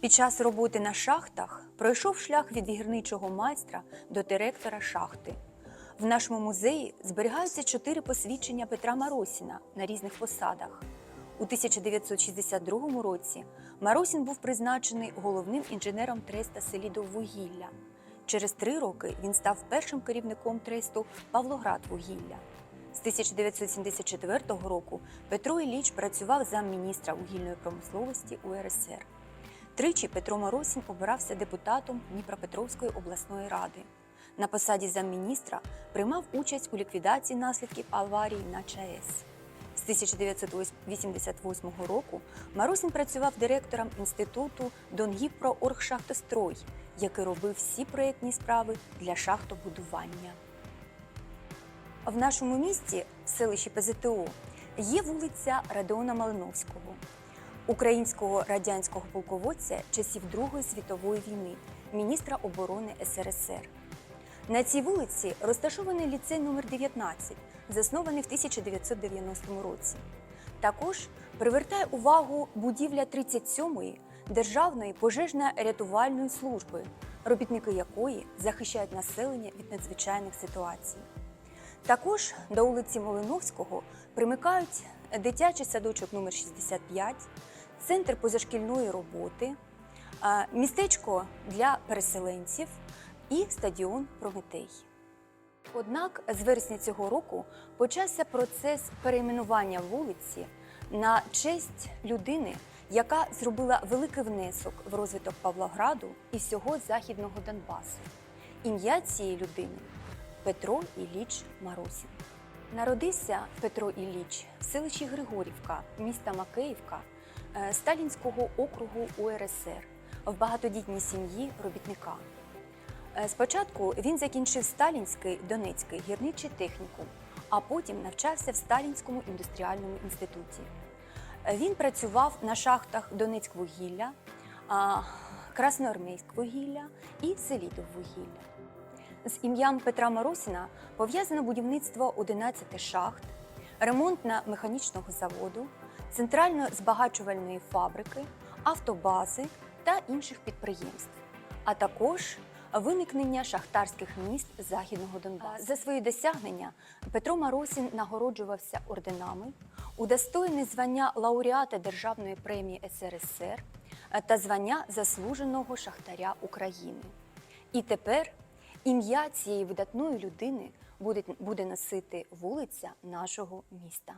Під час роботи на шахтах пройшов шлях від гірничого майстра до директора шахти. В нашому музеї зберігаються чотири посвідчення Петра Маросіна на різних посадах. У 1962 році Маросін був призначений головним інженером треста «Селідоввугілля». Через три роки він став першим керівником тресту Павлоградвугілля. З 1974 року Петро Ілліч працював замміністра вугільної промисловості УРСР. Тричі Петро Моросін обирався депутатом Дніпропетровської обласної ради. На посаді замміністра приймав участь у ліквідації наслідків аварії на ЧАЕС. З 1988 року Марусін працював директором інституту Донгіпро-Оргшахтострой, який робив всі проєктні справи для шахтобудування. В нашому місті, в селищі ПЗТО, є вулиця Радіона Малиновського, українського радянського полководця часів Другої світової війни, міністра оборони СРСР. На цій вулиці розташований ліцей номер 19, заснований в 1990 році. Також привертає увагу будівля 37-ї Державної пожежно-рятувальної служби, робітники якої захищають населення від надзвичайних ситуацій. Також до вулиці Малиновського примикають дитячий садочок номер 65, центр позашкільної роботи, містечко для переселенців і стадіон Прометей. Однак з вересня цього року почався процес перейменування вулиці на честь людини, яка зробила великий внесок в розвиток Павлограду і всього західного Донбасу. Ім'я цієї людини Петро Ілліч Марусін. Народився Петро Ілліч в селищі Григорівка, міста Макеївка, Сталінського округу УРСР в багатодітній сім'ї робітника. Е, Спочатку він закінчив Сталінський Донецький гірничий технікум, а потім навчався в Сталінському індустріальному інституті. Е, Він працював на шахтах Донецьквугілля, а, Красноармійськвугілля і Селідоввугілля. З ім'ям Петра Маросіна пов'язано будівництво 11 шахт, ремонтно-механічного заводу, центрально-збагачувальної фабрики, автобази та інших підприємств, а також виникнення шахтарських міст Західного Донбасу. За свої досягнення Петро Маросін нагороджувався орденами, удостоєний звання лауреата Державної премії СРСР та звання заслуженого шахтаря України. І тепер ім'я цієї видатної людини буде, носити вулиця нашого міста.